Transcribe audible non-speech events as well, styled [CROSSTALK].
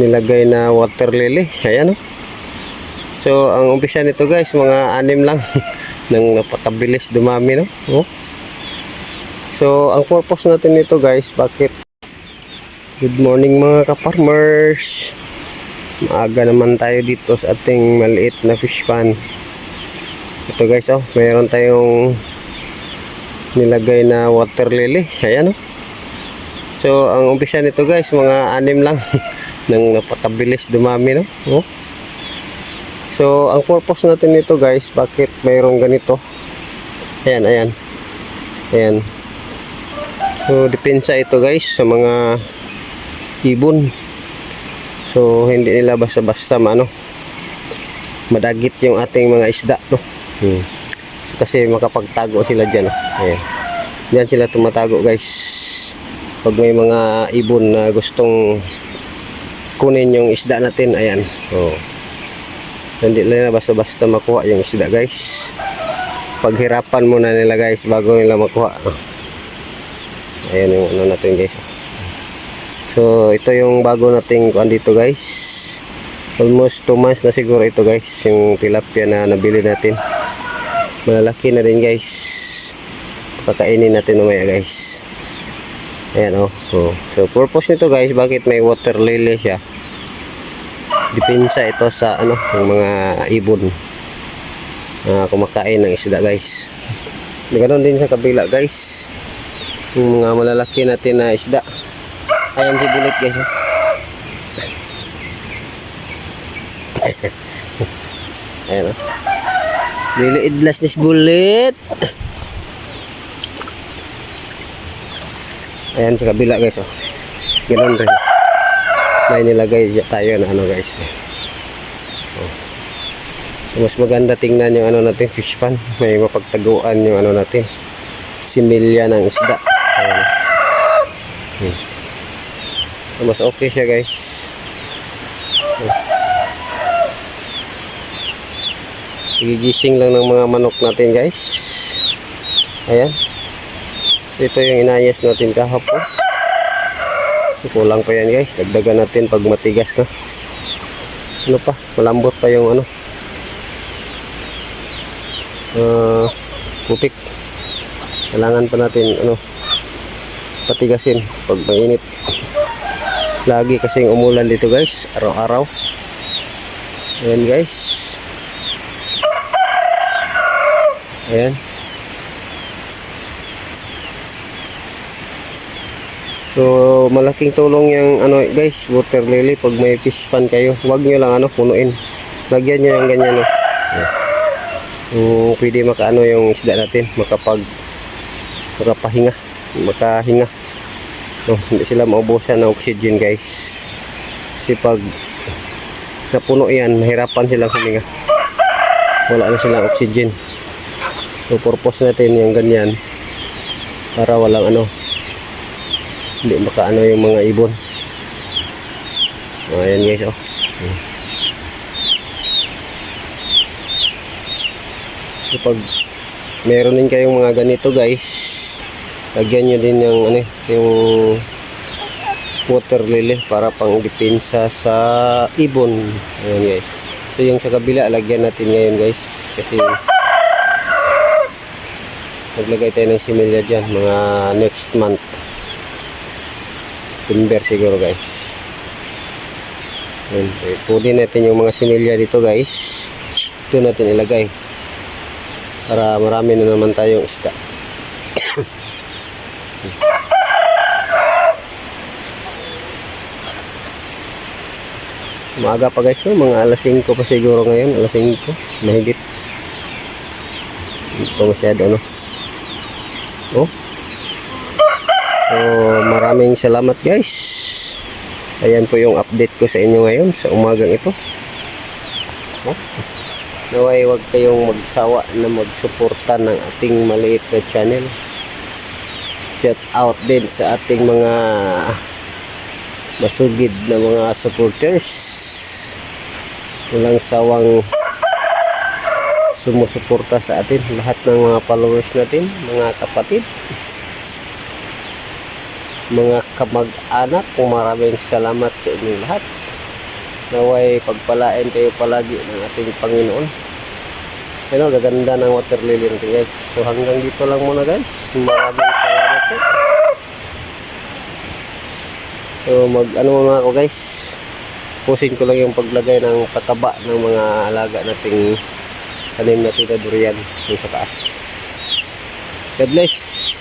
nilagay na water lily. Ayan oh. So, ang umpisa nito guys, mga anim lang. [LAUGHS] Nang napakabilis dumami no. Oh. So, ang purpose natin nito guys, bakit Good morning mga ka-farmers. Maaga naman tayo dito sa ating maliit na fish pan. Ito guys, oh, mayroon tayong nilagay na water lily. Ayan oh. So, ang umpisa nito guys, mga anim lang. [LAUGHS] Nang napakabilis dumami no. Oh. So, ang purpose natin nito guys, bakit mayroong ganito? Ayan, ayan. Ayan. So, depensa ito guys sa mga ibon. So, hindi nila basta-basta maano madagit yung ating mga isda, no? Hmm. Kasi makapagtago sila dyan. oh. Ayan. Diyan sila tumatago, guys. Pag may mga ibon na gustong kunin yung isda natin, ayan. Oh. Hindi nila basta-basta makuha yung isda, guys. Paghirapan muna nila, guys, bago nila makuha. Oh. Ayan yung ano natin, guys. So, ito yung bago nating kuan dito guys. Almost 2 months na siguro ito guys, yung tilapia na nabili natin. Malalaki na din guys. Pakainin natin umaya guys. Ayan oh. oh. So, purpose nito guys, bakit may water lily siya? Depensa ito sa ano, yung mga ibon. na kumakain ng isda guys. Ganoon din sa kabila guys. Yung mga malalaki natin na isda. Ayan si Bullet guys. oh. [LAUGHS] Ayan oh. Liliidlas ni si Bullet. Ayan sa kabila guys oh. Ganun rin. May nilagay tayo na ano guys. Oh. So, mas maganda tingnan yung ano natin fish pan. May mapagtaguan yung ano natin. Similya ng isda. Ayan. Hmm. Mas okay siya guys. Gigising lang ng mga manok natin guys. Ayan. Ito yung inayos natin kahapon. Kulang pa yan guys. Dagdagan natin pag matigas na. Ano pa? Malambot pa yung ano. Uh, putik. Kailangan pa natin ano patigasin pag mainit. Lagi kasing umulan dito guys, araw-araw. Ayan guys. Ayan. So, malaking tulong yung ano guys, water lily pag may fish pan kayo. Huwag nyo lang ano punuin. Lagyan nyo yung ganyan no. So, pwede makaano yung isda natin, makapag makapahinga, makahinga. No, hindi sila maubusan ng oxygen guys. Kasi pag napuno yan, mahirapan silang huminga. Wala na silang oxygen. So purpose natin yung ganyan para walang ano hindi makaano yung mga ibon. So, ayan guys oh. So pag meron din kayong mga ganito guys, lagyan nyo din yung ano yung water lily para pang depensa sa ibon ayan guys so yung sa kabila lagyan natin ngayon guys kasi maglagay tayo ng similya dyan mga next month timber siguro guys ayan so, pudin natin yung mga similya dito guys ito natin ilagay para marami na naman tayong isda [COUGHS] Maaga pa guys, no? mga alas 5 pa siguro ngayon, alas 5, mahigit. Hindi pa masyado, no? Oh. So, maraming salamat guys. Ayan po yung update ko sa inyo ngayon, sa umagang ito. Naway, huwag kayong magsawa na magsuporta ng ating maliit na channel. Shout out din sa ating mga masugid na mga supporters walang sawang sumusuporta sa atin lahat ng mga followers natin mga kapatid mga kamag-anak maraming salamat sa inyong lahat Naway pagpalain kayo palagi ng ating Panginoon. Pero gaganda ng water lily natin guys. So hanggang dito lang muna guys. Maraming salamat po. So mag ano muna ako guys. Pusin ko lang yung paglagay ng pataba ng mga alaga nating tanim natin na durian sa taas. God bless.